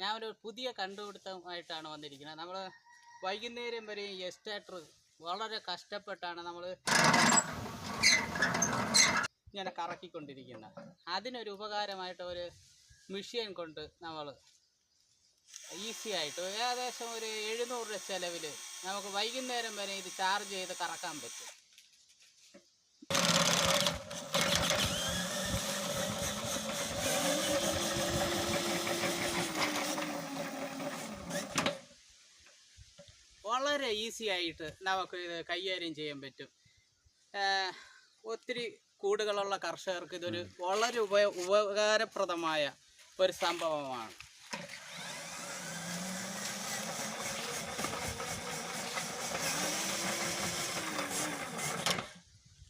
ഞാൻ ഒരു പുതിയ കണ്ടുപിടുത്തമായിട്ടാണ് വന്നിരിക്കുന്നത്. നമ്മൾ വൈകുന്നേരം വരെ ഈ എസ്റ്റേറ്റർ വളരെ കഷ്ടപ്പെട്ടാണ് നമ്മൾ ഇങ്ങനെ കറക്കിക്കൊണ്ടിരിക്കുന്നത് അതിനൊരു ഉപകാരമായിട്ട് ഒരു മെഷീൻ കൊണ്ട് നമ്മൾ ഈസി ആയിട്ട് ഏകദേശം ഒരു എഴുന്നൂറ് രൂപ ചിലവിൽ നമുക്ക് വൈകുന്നേരം വരെ ഇത് ചാർജ് ചെയ്ത് കറക്കാൻ പറ്റും. വളരെ ഈസി ആയിട്ട് നമുക്ക് ഇത് കൈകാര്യം ചെയ്യാൻ പറ്റും. ഒത്തിരി കൂടുകളുള്ള കർഷകർക്ക് ഇതൊരു വളരെ ഉപ ഉപകാരപ്രദമായ ഒരു സംഭവമാണ്.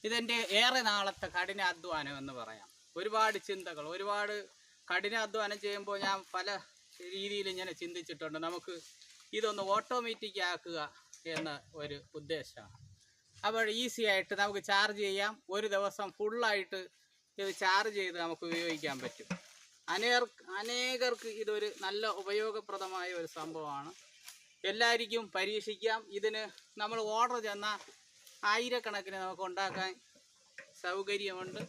ഇതെന്റെ ഏറെ നാളത്തെ കഠിനാധ്വാനം എന്ന് പറയാം. ഒരുപാട് ചിന്തകൾ ഒരുപാട് കഠിനാധ്വാനം ചെയ്യുമ്പോൾ ഞാൻ പല രീതിയിൽ ഇങ്ങനെ ചിന്തിച്ചിട്ടുണ്ട്. നമുക്ക് ഇതൊന്ന് ഓട്ടോമാറ്റിക് ആക്കുക എന്ന ഒരു ഉദ്ദേശമാണ്. അപ്പോൾ ഈസി ആയിട്ട് നമുക്ക് ചാർജ് ചെയ്യാം. ഒരു ദിവസം ഫുള്ളായിട്ട് ഇത് ചാർജ് ചെയ്ത് നമുക്ക് ഉപയോഗിക്കാൻ പറ്റും. അനേർ അനേകർക്ക് ഇതൊരു നല്ല ഉപയോഗപ്രദമായ ഒരു സംഭവമാണ്. എല്ലാവർക്കും പരീക്ഷിക്കാം. ഇതിന് നമ്മൾ ഓർഡർ ചെന്നാൽ ആയിരക്കണക്കിന് നമുക്ക് ഉണ്ടാക്കാൻ സൗകര്യമുണ്ട്.